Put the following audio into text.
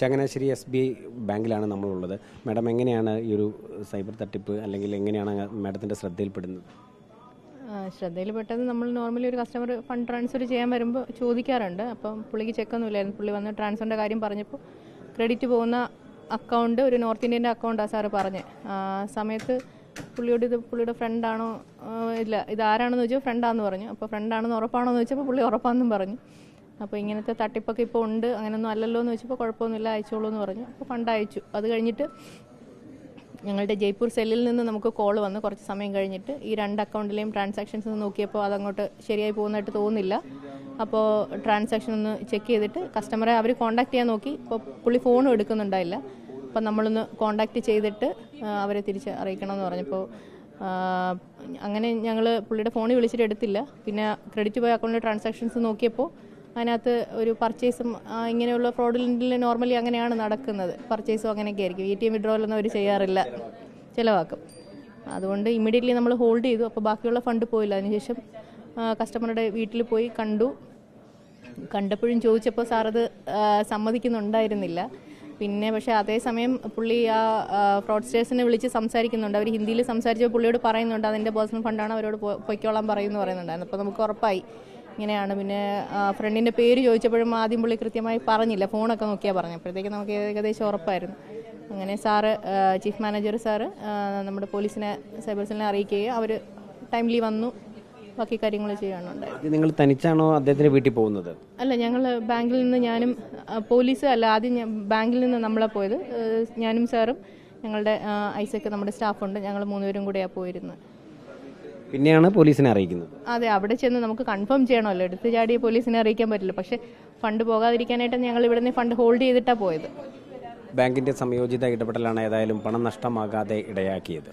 Changanassery S B I ബാങ്കിലാണ് നമ്മളുള്ളത്. Madam എങ്ങനെയാണ് ഈ ഒരു സൈബർ തട്ടിപ്പ് അല്ലെങ്കിൽ എങ്ങനെയാണ് മാഡത്തിന്റെ ശ്രദ്ധയിൽപ്പെടുന്നത്? ശ്രദ്ധയിൽ ശ്രദ്ധയിൽപ്പെട്ടത് നമ്മൾ നോർമലി ഒരു കസ്റ്റമർ ഫണ്ട് ട്രാൻസ്ഫർ ചെയ്യാൻ വരുമ്പോൾ ചോദിക്കാറുണ്ട്. അപ്പം പുള്ളിക്ക് ചെക്കൊന്നുമില്ലായിരുന്നു. പുള്ളി വന്ന് ട്രാൻസ്ഫറിന്റെ കാര്യം പറഞ്ഞപ്പോൾ ക്രെഡിറ്റ് പോകുന്ന അക്കൗണ്ട് ഒരു നോർത്ത് ഇന്ത്യന്റെ അക്കൗണ്ടാണ് സാറ് പറഞ്ഞത് സമയത്ത് പുള്ളിയോട് ഇത് പുള്ളിയുടെ ഫ്രണ്ടാണോ ഇല്ല ഇത് ആരാണെന്ന് ചോദിച്ചാൽ ഫ്രണ്ടാണെന്ന് പറഞ്ഞു. അപ്പോൾ ഫ്രണ്ടാണെന്ന് ഉറപ്പാണോ എന്ന് ചോദിച്ചപ്പോൾ പുള്ളി ഉറപ്പാണെന്നും പറഞ്ഞു. അപ്പോൾ ഇങ്ങനത്തെ തട്ടിപ്പൊക്കെ ഇപ്പോൾ ഉണ്ട്. അങ്ങനെയൊന്നും അല്ലല്ലോ എന്ന് വെച്ചപ്പോൾ കുഴപ്പമൊന്നുമില്ല അയച്ചോളൂ എന്ന് പറഞ്ഞു. അപ്പോൾ ഫണ്ട് അയച്ചു. അത് കഴിഞ്ഞിട്ട് ഞങ്ങളുടെ ജയ്പൂർ സെല്ലിൽ നിന്ന് നമുക്ക് കോൾ വന്ന്. കുറച്ച് സമയം കഴിഞ്ഞിട്ട് ഈ രണ്ട് അക്കൗണ്ടിലെയും ട്രാൻസാക്ഷൻസ് നോക്കിയപ്പോൾ അതങ്ങോട്ട് ശരിയായി പോകുന്നതായിട്ട് തോന്നുന്നില്ല. അപ്പോൾ ട്രാൻസാക്ഷൻ ഒന്ന് ചെക്ക് ചെയ്തിട്ട് കസ്റ്റമറെ അവർ കോൺടാക്ട് ചെയ്യാൻ നോക്കി. ഇപ്പോൾ പുള്ളി ഫോണും എടുക്കുന്നുണ്ടായില്ല. അപ്പം നമ്മളൊന്ന് കോൺടാക്ട് ചെയ്തിട്ട് അവരെ തിരിച്ച് അറിയിക്കണമെന്ന് പറഞ്ഞപ്പോൾ അങ്ങനെ ഞങ്ങൾ പുള്ളിയുടെ ഫോണിൽ വിളിച്ചിട്ട് എടുത്തില്ല. പിന്നെ ക്രെഡിറ്റ് പോയ അക്കൗണ്ടിലെ ട്രാൻസാക്ഷൻസ് നോക്കിയപ്പോൾ അതിനകത്ത് ഒരു പർച്ചേസും ഇങ്ങനെയുള്ള ഫ്രോഡിൽ നോർമലി അങ്ങനെയാണ് നടക്കുന്നത്. പർച്ചേസും അങ്ങനെയൊക്കെ ആയിരിക്കും. എ ടി എം വിഡ്രോലൊന്നും അവർ ചെയ്യാറില്ല. ചിലവാക്കും. അതുകൊണ്ട് ഇമ്മീഡിയറ്റ്ലി നമ്മൾ ഹോൾഡ് ചെയ്തു. അപ്പോൾ ബാക്കിയുള്ള ഫണ്ട് പോയില്ല. അതിനുശേഷം കസ്റ്റമറുടെ വീട്ടിൽ പോയി കണ്ടു. കണ്ടപ്പോഴും ചോദിച്ചപ്പോൾ സാറത് സമ്മതിക്കുന്നുണ്ടായിരുന്നില്ല. പിന്നെ പക്ഷേ അതേസമയം പുള്ളി ആ ഫ്രോഡ്സ്റ്റേഴ്സിനെ വിളിച്ച് സംസാരിക്കുന്നുണ്ട്. അവർ ഹിന്ദിയിൽ സംസാരിച്ചപ്പോൾ പുള്ളിയോട് പറയുന്നുണ്ട് അതിന്റെ പേഴ്സണൽ ഫണ്ടാണ് അവരോട് പൊയ്ക്കോളാൻ പറയുമെന്ന് പറയുന്നുണ്ടായിരുന്നു. അപ്പോൾ നമുക്ക് ഉറപ്പായി. ഇങ്ങനെയാണ്. പിന്നെ ഫ്രണ്ടിന്റെ പേര് ചോദിച്ചപ്പോഴും ആദ്യം പുള്ളി കൃത്യമായി പറഞ്ഞില്ല. ഫോണൊക്കെ നോക്കിയാൽ പറഞ്ഞു. അപ്പോഴത്തേക്ക് നമുക്ക് ഏകദേശം ഉറപ്പായിരുന്നു. അങ്ങനെ സാറ് ചീഫ് മാനേജർ സാറ് നമ്മുടെ പോലീസിനെ സൈബർ സെല്ലിനെ അറിയിക്കുകയും അവർ ടൈംലി വന്നു. ബാക്കി കാര്യങ്ങൾ ചെയ്യാനുണ്ടായത് നിങ്ങൾ തനിച്ചാണോ അദ്ദേഹത്തിന്റെ വീട്ടിൽ പോകുന്നത്? അല്ല ഞങ്ങൾ ബാങ്കിൽ നിന്ന് ഞാനും പോലീസ് അല്ല ആദ്യം ബാങ്കിൽ നിന്ന് നമ്മളെ പോയത്. ഞാനും സാറും ഞങ്ങളുടെ ഐസക്ക് നമ്മുടെ സ്റ്റാഫുണ്ട്. ഞങ്ങൾ മൂന്നുപേരും കൂടെയാണ് പോയിരുന്നത്. പിന്നെയാണ് പോലീസിനെ അറിയിക്കുന്നത്. അതെ അവിടെ ചെന്ന് നമുക്ക് കൺഫേം ചെയ്യണമല്ലോ. എടുത്ത് ചാടിയ പോലീസിനെ അറിയിക്കാൻ പറ്റില്ല. പക്ഷെ ഫണ്ട് പോകാതിരിക്കാനായിട്ട് ഞങ്ങൾ ഇവിടെ നിന്ന് ഫണ്ട് ഹോൾഡ് ചെയ്തിട്ടാണ് പോയത്. ബാങ്കിന്റെ സംയോജിത ഇടപെടലാണ് ഏതായാലും പണം നഷ്ടമാകാതെ ഇടയാക്കിയത്.